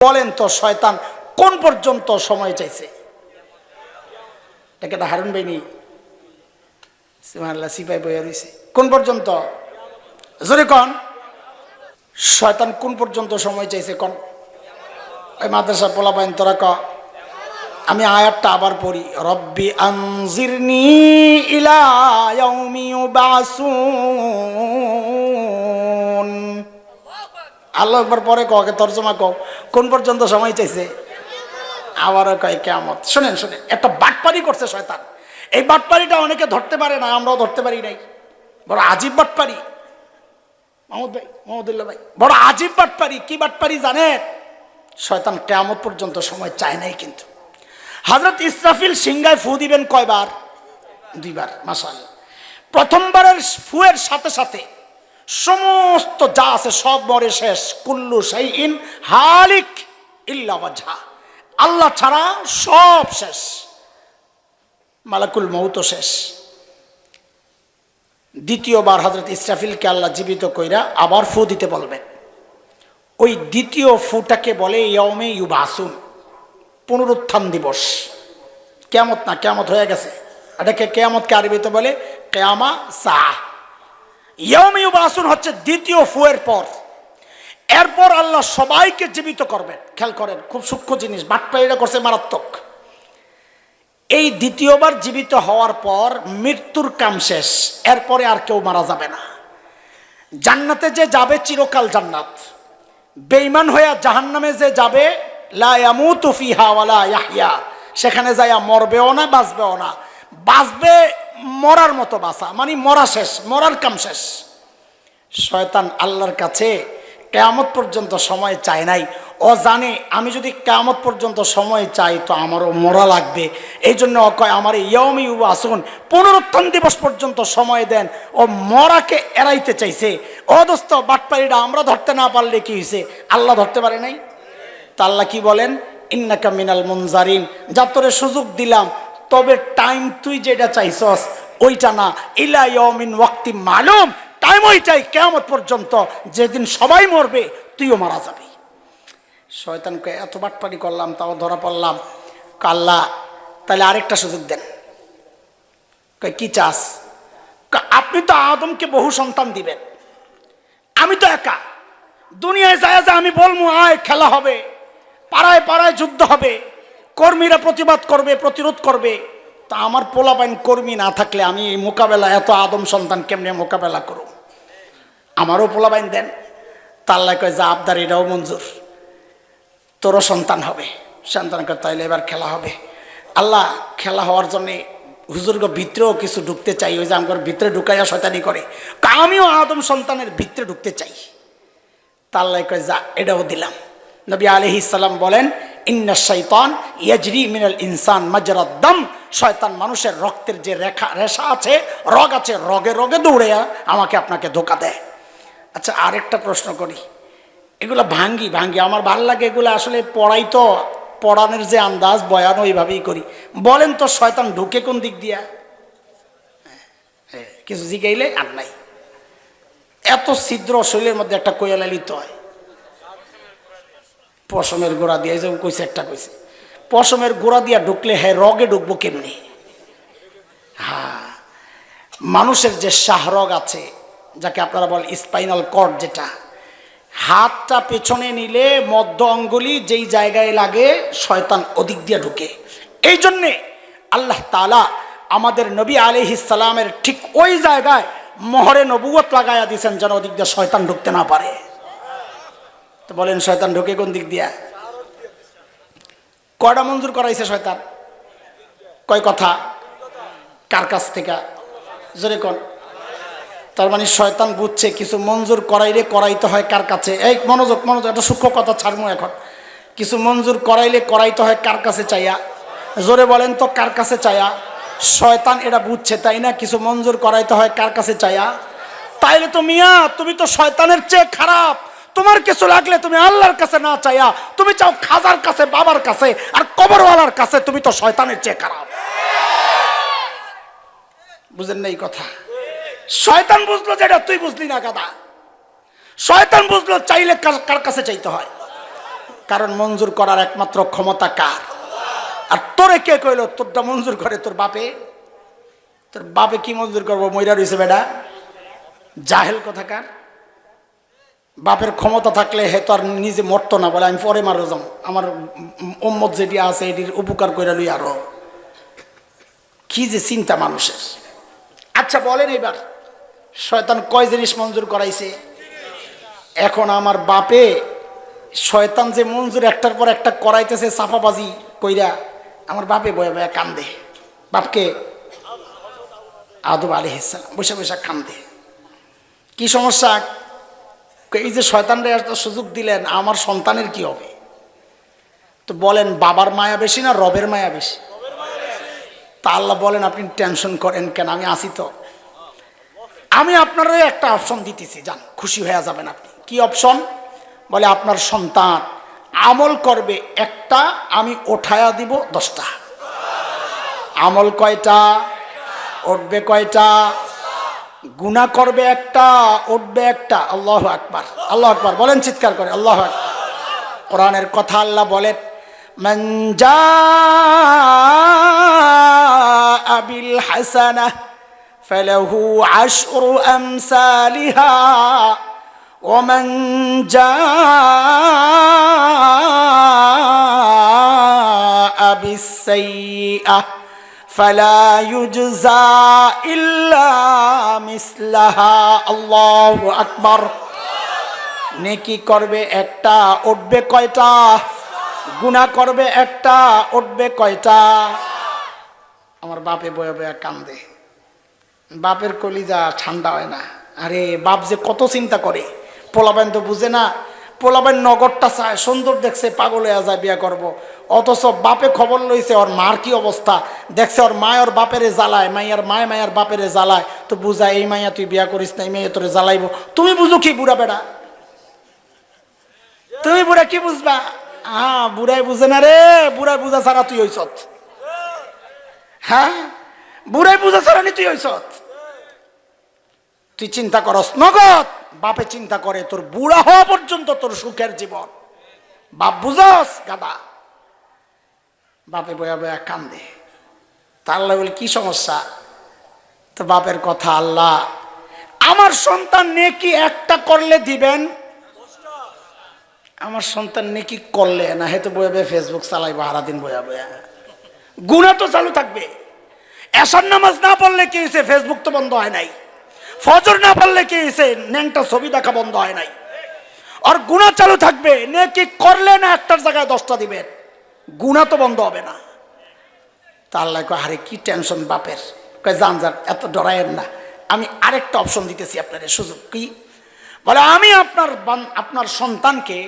বলেন তো শয়তান, কোন পর্যন্ত সময় চাইছে? এটাকে হারুন বেনি সিমাল্লা সিপাই বইয়া রয়েছে কোন পর্যন্ত? জোরে কন। শয়তান কোন পর্যন্ত সময় চাইছে কন? ওই মাদ্রাসা পোলা পাইন তোরা ক। আমি আয়াতটা আবার পড়ি। রব্বি আনজিরনি ইলা ইয়াউমি ইউবাসুন। আল্লাহ একবার পরে ককে তর্জমা কও। কোন পর্যন্ত সময় চাইছে? আবারও কয় কেমত শোনেন শোনেন, একটা বাটপারি করছে শয়তান। এই বাটপারিটা অনেকে ধরতে পারে না, আমরাও ধরতে পারি নাই। বড় আজীব বাটপারি। মাহমুদ ভাই মোহাম্মদুল্লাহ ভাই, বড় আজীব বাটপারি। কি বাটপারি জানেন? শয়তান কেমত পর্যন্ত সময় চায় নাই কিন্তু। হজরত ইসরাফিল সিংগায় ফু দিবেন কয়বার? দুইবার মাসাল প্রথমবারের ফুয়ের সাথে সাথে সমস্ত যা আছে সব মরে শেষ। কুল্লু সেই ইন হালিক ইল্লা আল্লাহ ছাড়া সব শেষ। মালাকুল মৌত শেষ। দ্বিতীয়বার হজরত ইসরাফিলকে আল্লাহ জীবিত কইরা আবার ফু দিতে বলবেন। ওই দ্বিতীয় ফুটাকে বলে ইয়মে ইউবাসুন, পুনরুত্থান দিবস। কেয়ামত না, কেয়ামত হয়ে গেছে। এটাকে কেয়ামতকে আরবিতে বলে কেয়ামা সাহ। ইয়মে ইউবাসুন হচ্ছে দ্বিতীয় ফুয়ের পর। এরপর আল্লাহ সবাইকে জীবিত করবেন। খেয়াল করেন, খুব সূক্ষ্ম জিনিস বাটপাইরা করছে মারাত্মক। এই দ্বিতীয়বার জীবিত হওয়ার পর মৃত্যুর কাম শেষ, এরপরে আর কেউ মারা যাবে না। জান্নাতে যে যাবে চিরকাল জান্নাত। বেইমান হইয়া জাহান্নামে যে যাবে লায়ামুতু ফিহা ওয়ালা ইয়াহইয়া। সেখানে যাইয়া মরবেও না, বাঁচবেও না। বাঁচবে মরার মতো বাঁচা মানে মরা শেষ, মরার কাম শেষ। শয়তান আল্লাহর কাছে কেয়ামত পর্যন্ত সময় চায় নাই। ও জানে, আমি যদি কেয়ামত পর্যন্ত সময় চাই, তো আমারও মরা লাগবে। এই জন্য ও কয়, আমার ইয়মি ইউ আসুন পুনরুত্থান দিবস পর্যন্ত সময় দেন। ও মরাকে এড়াইতে চাইছে। ও দোস্ত, বাটপাড়িটা আমরা ধরতে না পারলে কি হয়েছে আল্লাহ ধরতে পারে নাই? তা আল্লাহ কি বলেন? ইন্নাকা মিনাল মুনজারিন। যা তোরে সুযোগ দিলাম, তবে টাইম তুই যেটা চাইছস ওইটা না ইলা ইয়মিন ওয়াক্তি মালুম। টাইম ওইটাই কেমন পর্যন্ত। যেদিন সবাই মরবে, তুইও মারা যাবি। শয়তানকে এত বাটপাটি করলাম, তাও ধরা পড়লাম। কাল্লা, তাহলে আরেকটা সুযোগ দেন। কি চাস? আপনি তো আদমকে বহু সন্তান দিবেন। আমি তো একা। দুনিয়ায় যায় যে আমি বলব, আয়, খেলা হবে। পাড়ায় পাড়ায় যুদ্ধ হবে। কর্মীরা প্রতিবাদ করবে, প্রতিরোধ করবে। তা আমার পোলাপাইন কর্মী না থাকলে আমি এই মোকাবেলা, এত আদম সন্তান কেমনে মোকাবেলা করব? আমারও পোলাপাইন দেন। তাল্লা কয়, যা আবদার, এটাও মঞ্জুর। তোরও সন্তান হবে। সন্তান কয়, তাইলে এবার খেলা হবে। আল্লাহ, খেলা হওয়ার জন্যে হুজুর্গ ভিতরেও কিছু ঢুকতে চাই। ওই যে আমার ভিতরে ঢুকাইয়া শয়তানি করে। আমিও আদম সন্তানের ভিতরে ঢুকতে চাই। তাল্লাই কয়, যা, এটাও দিলাম। নবী আলহি ইসাল্লাম বলেন ইয়াজরি মিনাল ইনসান শয়তান মানুষের রক্তের যে রেখা রেশা আছে রগ আছে রগে রগে দৌড়ে আমাকে আপনাকে ধোকা দেয়। আচ্ছা আরেকটা প্রশ্ন করি। এগুলো ভাঙ্গি ভাঙ্গি। আমার ভালো লাগে এগুলো আসলে পড়াই তো পড়ানোর যে আন্দাজ বয়ান ওইভাবেই করি। বলেন তো শয়তান ঢুকে কোন দিক দিয়া? হ্যাঁ, কিছু জিগাইলে আর নাই। এত ছিদ্র শরীরের মধ্যে একটা কোয়ালা লিত হয়। পশমের গোড়া দিয়ে, এই যে কইছে, একটা কইছে। পশমের গোড়া দিয়া ঢুকলে হ্যাঁ রগে ঢুকবো কেমনি? হ্যাঁ মানুষের যে শাহরগ আছে, যাকে আপনারা বল স্পাইনাল কর্ড যেটা, হাতটা পেছনে নিলে মধ্য অঙ্গুলি যেই জায়গায় লাগে, শয়তান ওদিক দিয়ে ঢুকে। এই জন্যে আল্লাহ তালা আমাদের নবী আলিহিসালামের ঠিক ওই জায়গায় মহরে নবুয়ত লাগাইয়া দিয়েছেন যেন ওদিক দিয়ে শয়তান ঢুকতে না পারে। তো বলেন, শয়তান ঢোকে কোন দিক দিয়া? কয়টা মঞ্জুর করাইছে শয়তান? কয় কথা? কার কাছ থেকে? জোরে কোন। তার মানে শয়তান বুঝছে, কিছু মঞ্জুর করাইলে করাইতে হয় কার কাছে? এই মনোযোগ মনোযোগ, একটা সূক্ষ্ম কথা ছাড়বো এখন। কিছু মঞ্জুর করাইলে করাইতে হয় কার কাছে চাইয়া? জোরে বলেন তো, কার কাছে চাইয়া? শয়তান এটা বুঝছে, তাই না? কিছু মঞ্জুর করাইতে হয় কার কাছে চাইয়া? তাইলে তো মিয়া, তুমি তো শয়তানের চেয়ে খারাপ। তোমার কিছু লাগলে তুমি আল্লাহর কাছে না চাইয়া, তুমি চাও খাজার কাছে, বাবার কাছে, আর কবরওয়ালার কাছে তুমি তো শয়তানের চেয়ে খারাপ। বুঝেন না এই কথা? শয়তান বুঝলো যেটা তুই বুঝলি না, গাদা। শয়তান বুঝলো চাইলে কার কার কাছে চাইতে হয়? কারণ মঞ্জুর করার একমাত্র ক্ষমতা কার? আর তোরে কে কইল তোরটা মঞ্জুর করে, তোর বাপে? তোর বাপে কি মঞ্জুর করব? ময়রা রয়েছে বেটা। জাহেল কোথাকার বাপের ক্ষমতা থাকলে হে তো আর নিজে মরতো না বলে আমি পরে মারো যাম। আমার ওম্মত যেটি আছে এটির উপকার করে লই আরও। কি যে চিন্তা মানুষের। আচ্ছা বলেন এবার, শয়তান কয় জিনিস মঞ্জুর করাইছে? এখন আমার বাপে শয়তান যে মঞ্জুর একটার পর একটা করাইতেছে চাপাবাজি কইরা, আমার বাপে বয়ে বয়ে কান্দে। বাপকে আদব আলী ইসলাম বসে বসে কান্দে। কি সমস্যা? এই যে শয়তানরা এত সুযোগ দিলেন, আমার সন্তানের কি হবে? তো বলেন, বাবার মায়া বেশি না রবের মায়া বেশি? তা আল্লাহ বলেন, আপনি টেনশন করেন কেন? আমি আসি তো। আমি আপনারও একটা অপশন দিতেছি, যান, খুশি হয়ে যাবেন আপনি। কি অপশন বলে, আপনার সন্তান আমল করবে একটা, আমি ওঠায়া দিব দশটা। আমল কয়টা? উঠবে কয়টা? গুণা করবে একটা উঠবে একটা আল্লাহ আকবার আল্লাহ আকবার বলেন চিৎকার করে আল্লাহ আকবার কোরআনের কথা আল্লাহ বলেন من جاء بالحسنة فله عشر أمثالها ومن جاء بالسيئة فلا يجزى إلا مثلها الله أكبر নেকি করবে একটা উঠবে কয়টা গুণা করবে একটা উঠবে কয়টা আমার বাপে বয়ে বয়ে কান্দে বাপের কলিজা ঠান্ডা হয় না আরে বাপ যে কত চিন্তা করে পোলাবেন তো বুঝে না পোলাবেন নগরটা চায়, সুন্দর দেখছে, পাগল হয়ে যায়, বিয়া করব। অথচ বাপে খবর লইছে, ওর মার কি অবস্থা? দেখছে ওর মায় ওর বাপেরে জ্বালায়, মাইয়ার মায় মায়ার বাপেরে জ্বালায়। তো বুঝা, এই মাইয়া তুই বিয়া করিস না, এই মাইয়া তোরে জ্বালাইব। তুমি বুঝো কি বুড়া বেড়া? তুমি বুড়া কি বুঝবা? হ্যাঁ বুড়াই বুঝে না রে, বুড়াই বুঝা ছাড়া তুই হইছ হ্যাঁ? বুড়াই বুঝা ছাড়া নি তুই হইছ তুই চিন্তা করস, নগদ! বাপে চিন্তা করে, তোর বুড়া হওয়া পর্যন্ত তোর সুখের জীবন। বাপ, বুঝস গাদা। বাপে বয়া বয়া কান্দে। তা আল্লাহ বলে, কি সমস্যা? তো বাপের কথা, আল্লাহ, আমার সন্তান নেকি একটা করলে দিবেন? আমার সন্তান নেকি করলে না হেতু বয়ে বয়ে ফেসবুক চালাইবো, সারাদিন বয়া বয়া। গুণা তো চালু থাকবে। এসার নামাজ না পড়লে কি হয়েছে? ফেসবুক তো বন্ধ হয় নাই। ফজর না পড়লে কি হয়েছে ন্যাংটা ছবি দেখা বন্ধ হয় নাই? আর গুণা চালু থাকবে, নেকি করলে না একটার জায়গায় দশটা দিবেন গুণা তো বন্ধ হবে না। তা আল্লাহ কয়, আরে কি টেনশন বাপের। কয় যান যান এত ডরায়েন না। আমি আরেকটা অপশন দিতেছি আপনার, সুযোগ কি? বলে, আমি আপনার আপনার সন্তানকে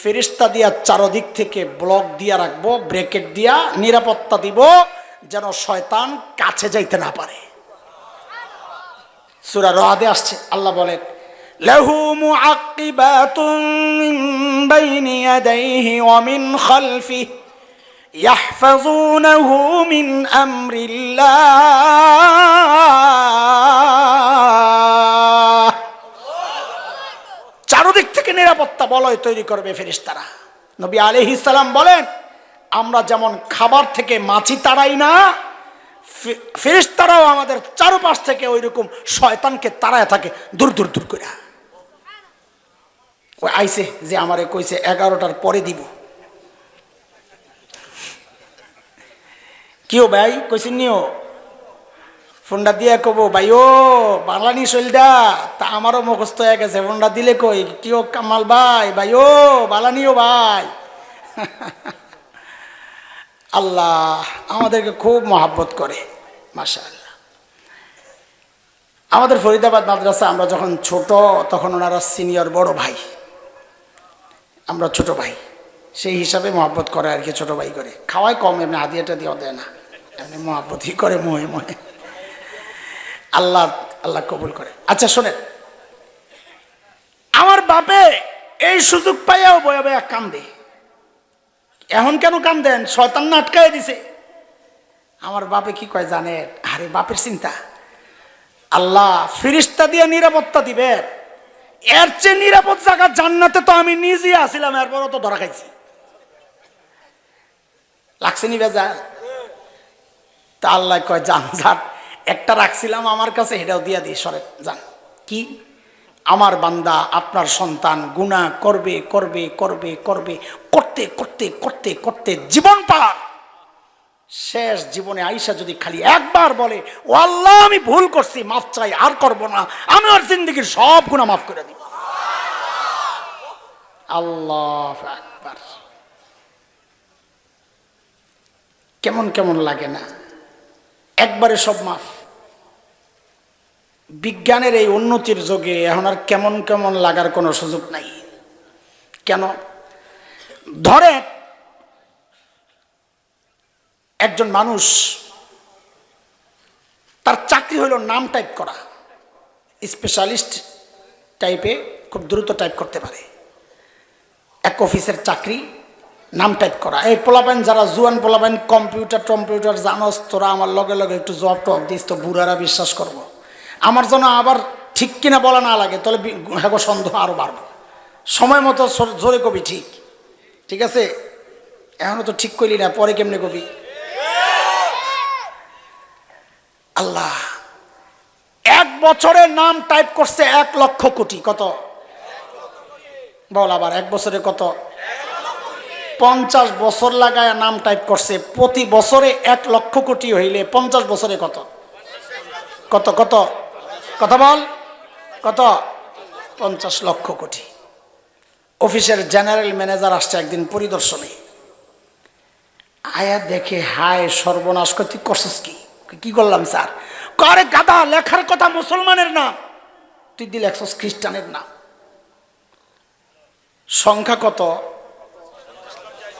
ফেরিস্তা দিয়া চারদিক থেকে ব্লক দিয়া রাখব ব্রেকেট দিয়া নিরাপত্তা দিব, যেন শয়তান কাছে যাইতে না পারে। সুরা রহাদে আসছে, আল্লাহ বলেন, লেহু মুআক্কিবাতুম বাইনি ইয়াদাইহি ওয়া মিন খালফি ইয়াহফাযুনাহু মিন আমরিল্লাহ। চারদিক থেকে নিরাপত্তা বলয় তৈরি করবে ফেরিস্তারা নবী আলাইহিস সালাম বলেন, আমরা যেমন খাবার থেকে মাছি তাড়াই না ফে- ফেরেশতারাও আমাদের চারপাশ থেকে ওই রকম শয়তানকে তাড়ায় থাকে, দূর দূর দূর করে ওই আইসে যে আমারে কইছে এগারোটার পরে দিব। কিও ভাই, কইছেন নিও? ফোনটা দিয়ে কব, ভাই ও, বাংলানি শৈলদা, তা আমারও মুখস্থ হয়ে গেছে, ফোনটা দিলে কই? কিও কামাল ভাই ভাই ও, বালানিও ভাই। আল্লাহ আমাদেরকে খুব মহাব্বত করে মাসা আল্লাহ আমাদের ফরিদাবাদ মাদ্রাসা, আমরা যখন ছোট, তখন ওনারা সিনিয়র বড় ভাই। আমরা ছোট ভাই। সেই হিসাবে মহাব্বত করে আর কি ছোট ভাই করে। খাওয়াই কম, এমনি হাদিয়াটা দিয়েও দেয় না। এমনি মহাব্বতই করে মোহে মোহে। আল্লাহ আল্লাহ কবুল করে। আচ্ছা শোনেন। আমার বাপে এই সুযোগ পাইয়াও বয়া বয়া কান্দে। এখন কেন কান দেন? শয়তান না আটকায় দিছে। আমার বাপে কি কয় জানেন? আরে বাপের চিন্তা। আল্লাহ ফিরিস্তা দিয়ে নিরাপত্তা দিবেন এর চেয়ে নিরাপদ জায়গা জান্নাতে তো আমি নিজেই আসিলাম, এরপরও তো ধরা খাইছি। লাগছে নি বেজাল তা আল্লাহ কয়, যান যান। একটা রাখছিলাম আমার কাছে এটাও দিয়া দিই সরে যান। কি? আমার বান্দা, আপনার সন্তান গুণা করবে করবে করবে করবে, করতে করতে করতে করতে জীবন পার। শেষ জীবনে আইসা যদি খালি একবার বলে, ও আল্লাহ, আমি ভুল করছি, মাফ চাই, আর করব না, আমি ওর জিন্দগির সব গুণা মাফ করে দিব। আল্লাহ একবার কেমন কেমন লাগে না? একবারে সব মাফ। বিজ্ঞানের এই উন্নতির যোগে এখন আর কেমন কেমন লাগার কোনো সুযোগ নাই। কেন? ধরে একজন মানুষ তার চাকরি হলো নাম টাইপ করা। স্পেশালিস্ট টাইপে খুব দ্রুত টাইপ করতে পারে। এক অফিসের চাকরি, নাম টাইপ করা। এই পোলাবেন যারা জুয়ান পোলাবেন কম্পিউটার টম্পিউটার জানস, তোরা আমার লগে লগে একটু জব টব দিস, তো বুড়ারা বিশ্বাস করব। আমার জন্য আবার ঠিক কিনা বলা না লাগে, তাহলে হ্যাঁ সন্দেহ আরও বাড়বো। সময় মতো জোরে কবি ঠিক। ঠিক আছে? এখনও তো ঠিক করলি না, পরে কেমনে কবি? আল্লাহ, এক বছরে নাম টাইপ করছে এক লক্ষ কোটি, কত? বল আবার, এক বছরে কত? পঞ্চাশ বছর লাগায় নাম টাইপ করছে, প্রতি বছরে এক লক্ষ কোটি হইলে পঞ্চাশ বছরে কত? কত কত? কত বল। কত? পঞ্চাশ লক্ষ কোটি। অফিসের জেনারেল ম্যানেজার আসছে একদিন পরিদর্শনে। আয়া দেখে হায় সর্বনাশ কর তুই করছিস কি? কি করলাম স্যার? করে গাদা লেখার কথা মুসলমানের নাম? তুই দিলে একশো খ্রিস্টানের নাম। সংখ্যা কত?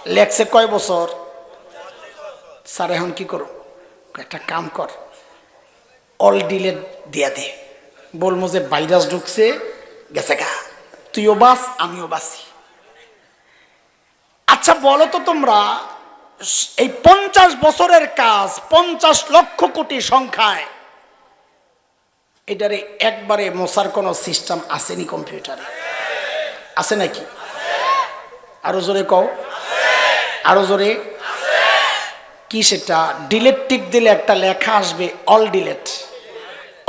লেখছে কয় বছর? স্যার, এখন কি করো একটা কাম কর। অল ডিলেট দিয়া দে। বলব যে ভাইরাস ঢুকছে, গেছে গা। তুইও বাস আমিও বাসি আচ্ছা বলো তো তোমরা, এই পঞ্চাশ বছরের কাজ, পঞ্চাশ লক্ষ কোটি সংখ্যায়, এটারে একবারে মশার কোনো সিস্টেম আসেনি কম্পিউটারে। আছে নাকি? আরও জোরে কও। আরও জোরে। কি সেটা? ডিলেট টিপ দিলে একটা লেখা আসবে অল ডিলেট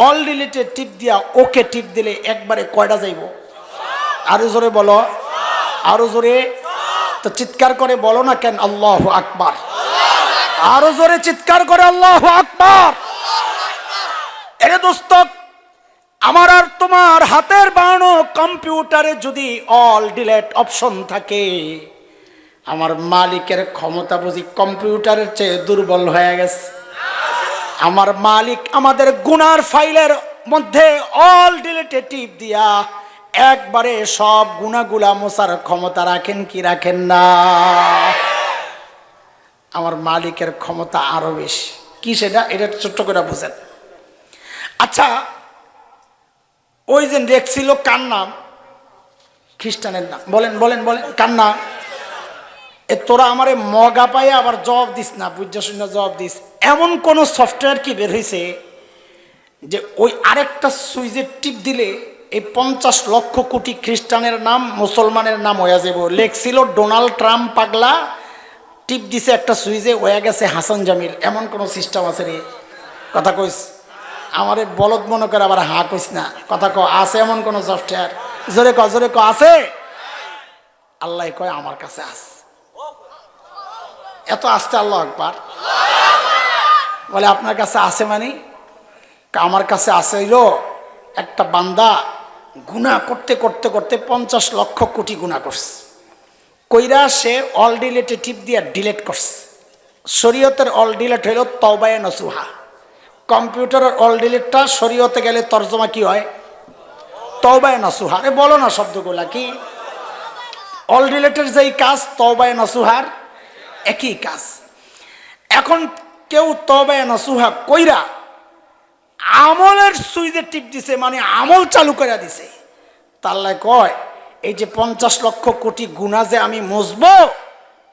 অল ডিলেটে টিপ দিয়া ওকে টিপ দিলে একবারে কয়টা যাইব? আরও জোরে বলো। আরও জোরে। তো চিৎকার করে বলো না কেন? আল্লাহ আকবার। আরও জোরে চিৎকার করে আল্লাহ আকবার। এরে দোস্ত, আমার আর তোমার হাতের বানানো কম্পিউটারে যদি অল ডিলেট অপশন থাকে, আমার মালিকের ক্ষমতা বুঝি কম্পিউটারের চেয়ে দুর্বল হয়ে গেছে। আমার মালিক আমাদের গুনার ফাইলের মধ্যে অল ডিলেটে টিপ দিয়া একবারে সব গুণাগুলা মোছার ক্ষমতা রাখেন কি রাখেন না? আমার মালিকের ক্ষমতা আরও বেশি। কি সেটা? এটা ছোট্ট করে বুঝেন। আচ্ছা ওই যে লেখছিল কার নাম? খ্রিস্টানের নাম। বলেন বলেন বলেন, কার নাম? এ তোরা আমারে মগা পায়ে আবার জবাব দিস না, বুঝা শূন্য জবাব দিস। এমন কোন সফটওয়্যার কি বের হয়েছে যে ওই আরেকটা সুইচের টিপ দিলে এই পঞ্চাশ লক্ষ কোটি খ্রিস্টানের নাম, মুসলমানের নাম হয়ে যাব লেখছিল, ডোনাল্ড ট্রাম্প পাগলা, টিপ দিছে একটা সুইচে হয়ে গেছে হাসান জামিল। এমন কোন সিস্টেম আছে রে। কথা কইস। আমারে বলদ মনে করে আবার হা কইস না। কথা ক, আছে এমন কোন সফটওয়্যার জোরে ক জোরে ক, আছে? আল্লাহ কয়, আমার কাছে আছে এত আসতে আল্লাহ একবার বলে, আপনার কাছে আছে মানে? আমার কাছে আছে একটা বান্দা গুণা করতে করতে করতে পঞ্চাশ লক্ষ কোটি গুণা করছে। কইরা সে অল ডিলেটে টিপ দিয়ে ডিলেট করছে। শরীয়তের অল ডিলেট হইল তবায় নসুহা। কম্পিউটারের অল ডিলেটটা শরীয়তে গেলে তর্জমা কি হয়? তবায় নসুহা। আরে বলো না শব্দগুলা কি? অল ডিলেটের যেই কাজ তবায় নসুহার একই কাজ। এখন কেউ তবে নসুহা কইরা আমলের সুইজে টিপ দিছে মানে আমল চালু করে দিছে। তাল্লায় কয়, এই যে পঞ্চাশ লক্ষ কোটি গুণা যে আমি মজব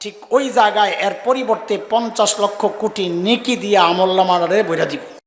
ঠিক ওই জায়গায় এর পরিবর্তে পঞ্চাশ লক্ষ কোটি নেকি দিয়ে আমল নামারে বইরা দিব।